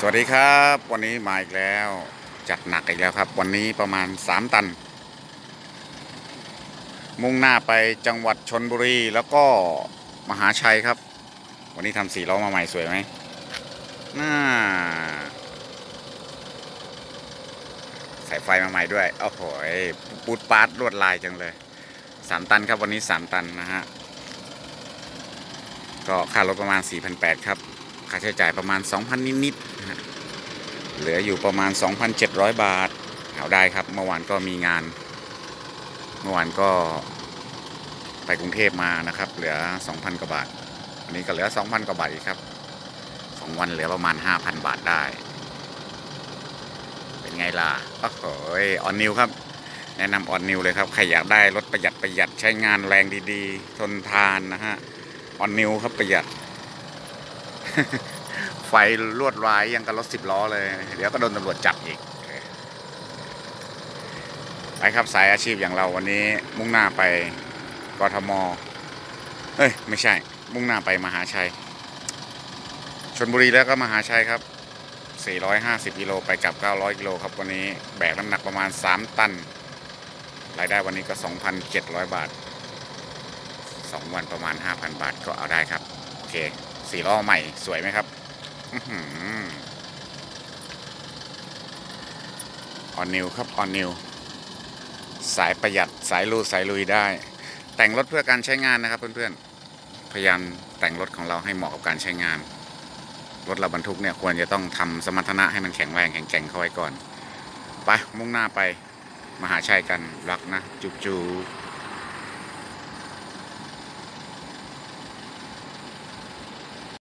สวัสดีครับ วันนี้มาอีกแล้ว จัดหนักอีกแล้วครับ วันนี้ประมาณ 3 ตัน มุ่งหน้าไปจังหวัดชนบุรีแล้วก็มหาชัยครับ วันนี้ทำสีล้อมาใหม่สวยไหมน่าใส่ไฟมาใหม่ด้วยโอ้โหปูดปาดลวดลายจังเลย 3 ตันครับวันนี้ 3 ตันนะฮะก็ค่ารถประมาณ 4,800 ครับ ค่าใช้จ่ายประมาณ 2,000 นิดๆเหลืออยู่ประมาณ 2,700 บาทเอาได้ครับ เมื่อวานก็มีงาน เมื่อวานก็ไปกรุงเทพมานะครับ เหลือ 2,000 กว่าบาท อันนี้ก็เหลือ 2,000 กว่าบาทอีกครับ2วันเหลือประมาณ 5,000 บาทได้ เป็นไงล่ะโอ้โหออนนิวครับแนะนำออนนิวเลยครับใครอยากได้รถประหยัดประหยัดใช้งานแรงดีๆ ทนทานนะฮะออนนิวครับประหยัด ไฟลวดลายยังกับรถสิบล้อเลย เดี๋ยวก็โดนตำรวจจับอีกไปครับสายอาชีพอย่างเราวันนี้มุ่งหน้าไปกทม เอ้ย ไม่ใช่ มุ่งหน้าไปมหาชัยชนบุรีแล้วก็มหาชัยครับ 450กิโลไปกลับ 900กิโลครับวันนี้แบกน้ำหนักประมาณ 3 ตัน รายได้วันนี้ก็ 2,700 บาท 2 วันประมาณ 5,000 บาทก็เอาได้ครับ โอเค สี่ล้อใหม่สวยไหมครับออนนิวครับออนนิวสายประหยัดสายลูสายลุยได้ แต่งรถเพื่อการใช้งานนะครับ เพื่อนๆพยายามแต่งรถของเราให้เหมาะกับการใช้งาน รถเราบรรทุกเนี่ยควรจะต้องทำสมรรถนะให้มันแข็งแรงแข็งแกร่งเข้าไว้ก่อนไปมุ่งหน้าไปมหาชัยกันรักนะจุ๊บจุ๊บ